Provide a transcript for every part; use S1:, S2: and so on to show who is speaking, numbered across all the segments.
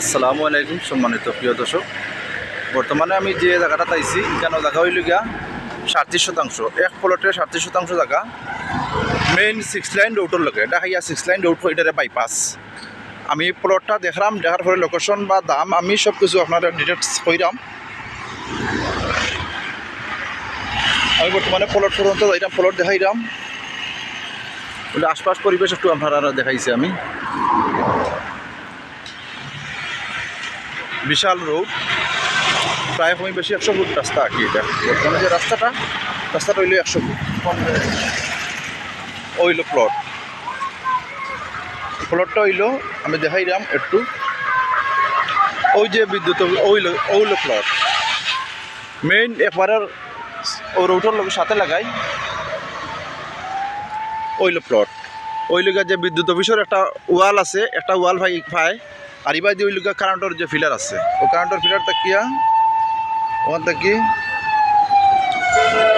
S1: আসসালামু আলাইকুম, সম্মানিত প্রিয় দর্শক। বর্তমানে আমি যে জায়গাটা পাইছি, কেন জায়গা গিয়া সাতত্রিশ শতাংশ। এক প্লটে সাতত্রিশ শতাংশ জায়গা। মেইন সিক্স লাইন রোডের লগে এটা হাইয়া সিক্স লাইন রোড এটারে বাইপাস আমি প্লটটা দেখলাম দেখার পরে লোকেশন বা দাম, আমি সব কিছু আপনার ডিটেলস কইরাম আমি বর্তমানে প্লট পর্যন্ত যাইরাম প্লট দেখাইরাম বলে আশপাশ পরিবেশ একটু আপনারা দেখাইছি আমি। বিশাল রোড। প্রায় কমই বেশি একশো ফুট রাস্তা আঁকি এটা। বর্তমানে যে রাস্তাটা রাস্তাটা হইল একশো ফুট। ওইলো প্লট প্লটটা হইল, আমি দেখাইলাম একটু। ওই যে বিদ্যুৎ ওইলো ওইলো প্লট মেইন একবারের ও রোডের লোক সাথে লাগাই। ওইলো প্লট ওই লোকের যে বিদ্যুৎ অফিসের একটা ওয়াল আছে, একটা ওয়াল ভাই ভাই। আর ইবা দিয়ে ওই লোকের কারেন্টের যে ফিলার আছে ও কারেন্টের ফিলার তাকিয়া ওখান থেকে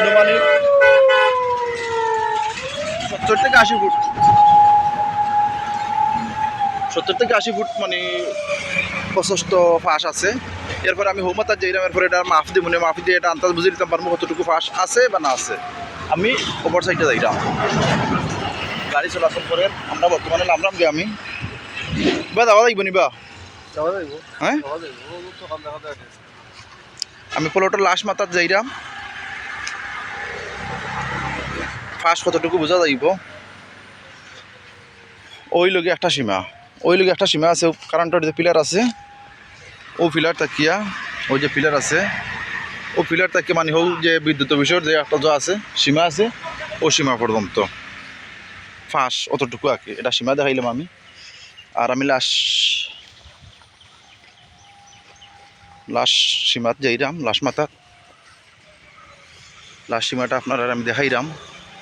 S1: আনুমানিক সত্তর থেকে আশি ফুট। সত্তর থেকে আশি ফুট মানে প্রশস্ত ফাঁস আছে। এরপরে আমি হোমাতার যাইলাম এরপরে এটা মাফ দিব মনে মাফ দিয়ে এটা আন্দাজ বুঝে দিতাম পারব কতটুকু ফাঁস আছে বা না আছে। আমি ওপর সাইডে যাইলাম গাড়ি চলাচল করে আমরা বর্তমানে নামলাম গে আমি। বা যাওয়া যাইব নিবা আমি প্লটের লাশ মাথার যাইরাম ফার্স্ট কতটুকু বোঝা যাইব ওই লগে একটা সীমা। ওই লগে একটা সীমা আছে কারেন্টের যে পিলার আছে ও পিলার তাকিয়া ওই যে পিলার আছে ও পিলার তাকিয়ে মানে হোক যে বিদ্যুৎ অফিসের যে একটা যা আছে সীমা আছে ও সীমা পর্যন্ত ফাঁস অতটুকু আর কি এটা সীমা দেখাইলাম আমি। আর আমি লাশ লাশ সীমাত যাইরাম, লাশ মাথাত লাশ সীমাটা আপনার আমি দেখাইরাম।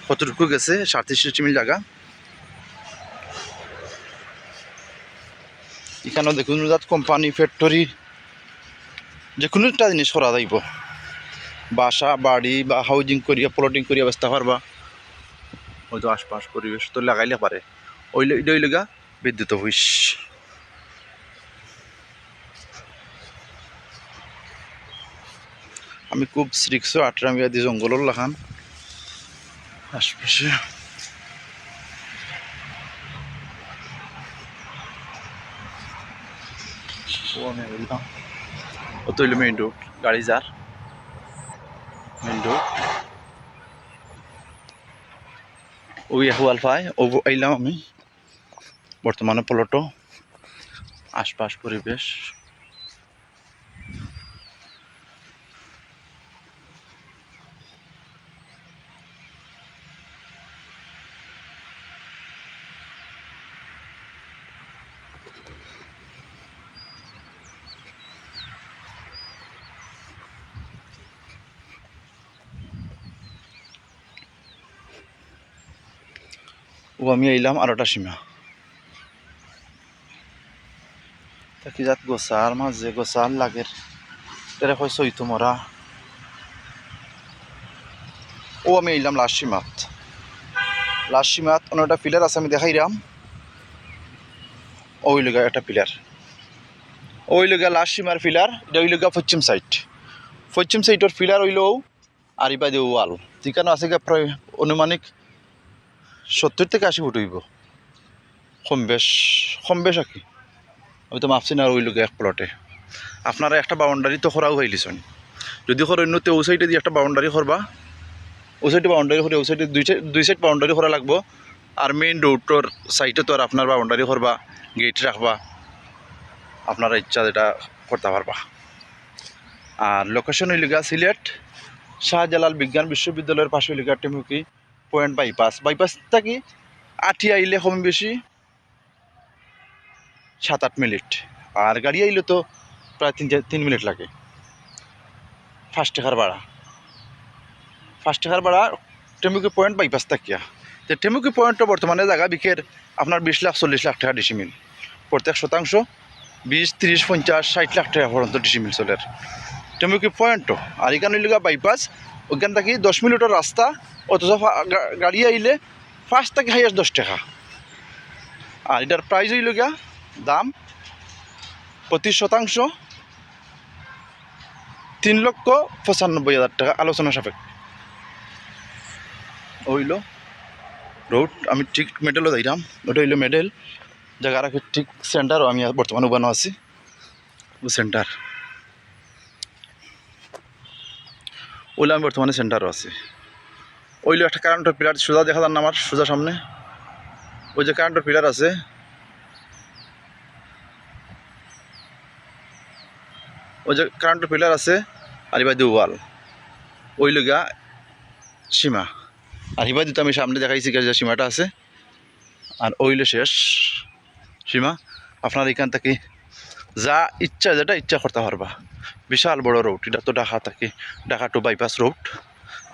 S1: কতটুকু গেছে? সাতত্রিশ মিল জায়গা। এখানেও দেখুন কোম্পানি, ফ্যাক্টরি যে কোনো একটা জিনিস করা যাইব। বাসা, বাড়ি বা হাউজিং করিয়া প্লটিং করিয়া ব্যস্ত পারবা হয়তো আশপাশ পরিবেশ তো লাগাইলে পারে। ওই ওই লগা বিদ্যুৎ অফিস। আমি খুব রিক্স আটরাম ইয়াদি জঙ্গলের লাখান। আশপাশে। তৈল মেইন রোড গাড়ি যার। মেইন রোড ওই হুয়াল পাই ও আইলাম আমি। বর্তমানে প্লটো আশপাশ পরিবেশ। ও আমি আইলাম আরোটা সীমা। তাকি যাত গোসার মাঝে গোসার লাগের তেরে হয় সইতো মরা ও আমি লাস্ট সীমাত অন্য পিলার আছে আমি দেখাইলাম ওই লগা একটা পিলার ওই লগা লাস্ট সীমার পিলার এটা ওই লগা পশ্চিম সাইড পশ্চিম সাইডের পিলার হইলেও আর ইবা দিয়ে ওয়াল ঠিকানো আছে গিয়া প্রায় অনুমানিক সত্তর থেকে আশি ফুট হইব কম বেশ কম বেশ আর কি আমি তো মাপছি না ওই লোকে এক প্লটে আপনারা একটা বাউন্ডারি তো করাও হইলিছেন যদি কর অন্য ও সাইডে দিয়ে একটা বাউন্ডারি করবা ও সাইডে বাউন্ডারি করে ও সাইডে দুই সাইড দুই সাইড বাউন্ডারি করা লাগবো। আর মেইন রোডটোর সাইডে তো আর আপনার বাউন্ডারি করবা গেট রাখবা আপনারা ইচ্ছা যেটা করতে পারবা আর লোকেশন হইল গা সিলেট শাহজালাল বিজ্ঞান বিশ্ববিদ্যালয়ের পাশে হইল গা টেমুকি পয়েন্ট বাইপাস বাইপাসটা কি? আঠি আইলে কম বেশি সাত আট মিনিট। আর গাড়ি আইলে তো প্রায় তিন তিন মিনিট লাগে। ফার্স্ট টাকার ভাড়া। ফার্স্ট টাকার ভাড়া টেমুকি পয়েন্ট বাইপাস থাকিয়া। তো টেমুকি পয়েন্টটা বর্তমানে জায়গা বিকের আপনার বিশ লাখ, চল্লিশ লাখ টাকা ডিসিমিল প্রত্যেক শতাংশ বিশ, ত্রিশ, পঞ্চাশ, ষাট লাখ টাকা পর্যন্ত ডিসিমিল চলের। টেমুকি পয়েন্টও আর এখানে লগা বাইপাস ওইখান থেকে দশ মিনিটের রাস্তা, অথচ গাড়ি আইলে ফার্স্ট থেকে হাইয়েস্ট দশ টাকা। আর এটার প্রাইস হইল গিয়া দাম প্রতি শতাংশ, তিন লক্ষ পঁচানব্বই হাজার টাকা, আলোচনা সাপেক্ষ। হইল রোড আমি ঠিক মেডেলও যাইলাম ওটা হইল মেডেল জায়গা রাখি ঠিক সেন্টারও আমি বর্তমানে উবানো আছি। ও সেন্টার ওইলে আমি বর্তমানে সেন্টারও আছি। ওইলো একটা কারেন্টের পিলার সোজা দেখা যান আমার, সোজা সামনে। ওই যে কারেন্টের পিলার আছে। ওই যে কারেন্টের পিলার আছে আর দিয়ে ওয়াল ওই লগা সীমা। আর এবার দিতে আমি সামনে দেখাইছি যে সীমাটা আছে। আর ওইলে শেষ সীমা। আপনার এখান থেকে যা ইচ্ছা, যেটা ইচ্ছা করতে পারবা। বিশাল বড় রোড এটা তো ঢাকা থাকে, ঢাকা টু বাইপাস রোড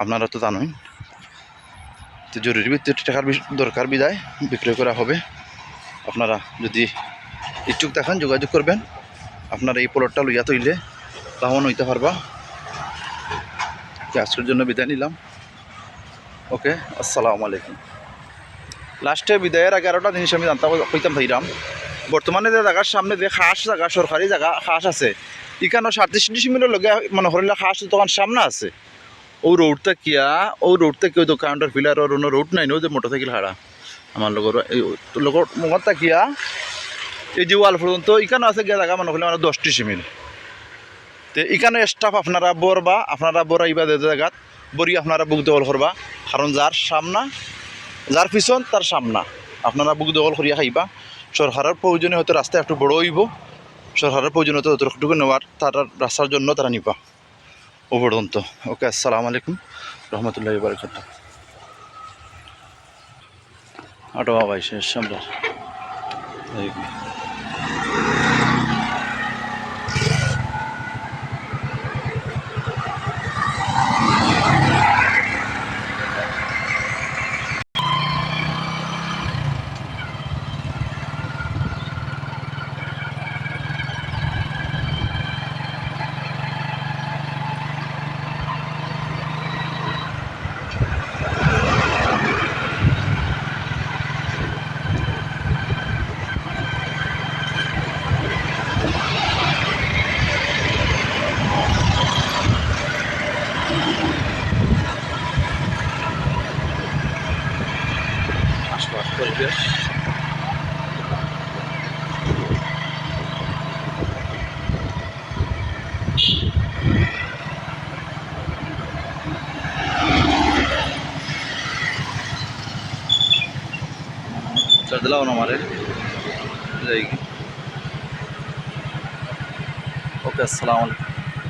S1: আপনারা তো জানেন তো জরুরি ভিত্তিতে টাকার দরকার বিদায়। বিক্রয় করা হবে। আপনারা যদি ইচ্ছুক থাকেন, যোগাযোগ করবেন। আপনারা এই প্লটটা লইয়া তৈলে লাভবান হইতে পারবা। আজকের জন্য বিদায় নিলাম। ওকে আসসালামু আলাইকুম। লাস্টে বিদায়ের আগে আরোটা জিনিস আমি জানতাম কইতাম ভাইরাম, বর্তমানে যে জায়গার সামনে যে খাস জায়গা, সরকারি জায়গা খাস আছে এখানে সাতত্রিশ ডিসিমিলের লগে মানে হরিলা খাস দোকান সামনে আছে। ও রোডটা কিয়া? ও রোডটা কি? ওই দোকানটার ফিলার ওর রোড নাই ন যে মোটরসাইকেল হারা। আমার লগর লগর মগরটা কিয়া? এই যে ওয়াল পর্যন্ত এখানে আছে গিয়া জায়গা মানে হলে মানে দশ ডিসিমিল তো এখানে স্টাফ আপনারা বর বা আপনারা বর আইবা যে জায়গাত, বরি আপনারা বুক দখল করবা। কারণ যার সামনা, যার পিছন, তার সামনা। আপনারা বুক দখল করিয়া খাইবা। সরকারের প্রয়োজনে হয়তো রাস্তা একটু বড় হইব। সরকারের প্রয়োজনীয়তা যতটুকু নেওয়ার, তার রাস্তার জন্য তারা নিবা। ও পর্যন্ত। ওকে, আসসালামু আলাইকুম। রহমতুল্লাহ বারকাত আটো ভাই শেষ আমরা এই আশপাশ পরিবেশ कर दिला ना हमारे जाएगी ओके अस्सलाम वालेकुम